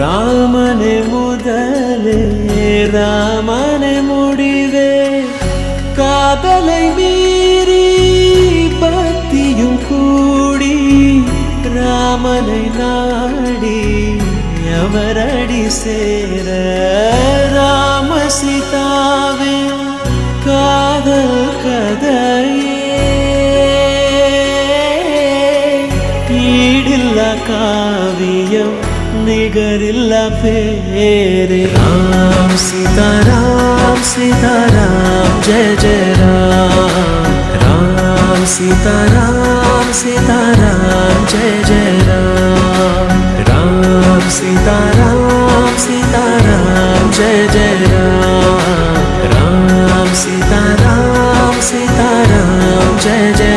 ராமனே முதலே ராமனே முடிவே. காதலை மீறி பக்தியும் கூடி ராமனை நாடி அவரடி சேர. ராம சீதாவே காதல் கதையே. ஈடில்லா காவியம் நிகரில்ல பேரே ராம் சீதாராம் சீதாராம் ஜெய ஜெய ராம் ராம் சீதாராம் சீதாராம் ஜெய ஜெய ராம் ராம் சீதாராம் சீதாராம் ஜெய ஜெய ராம் ராம் சீதாராம் சீதாராம் ஜெய ஜெய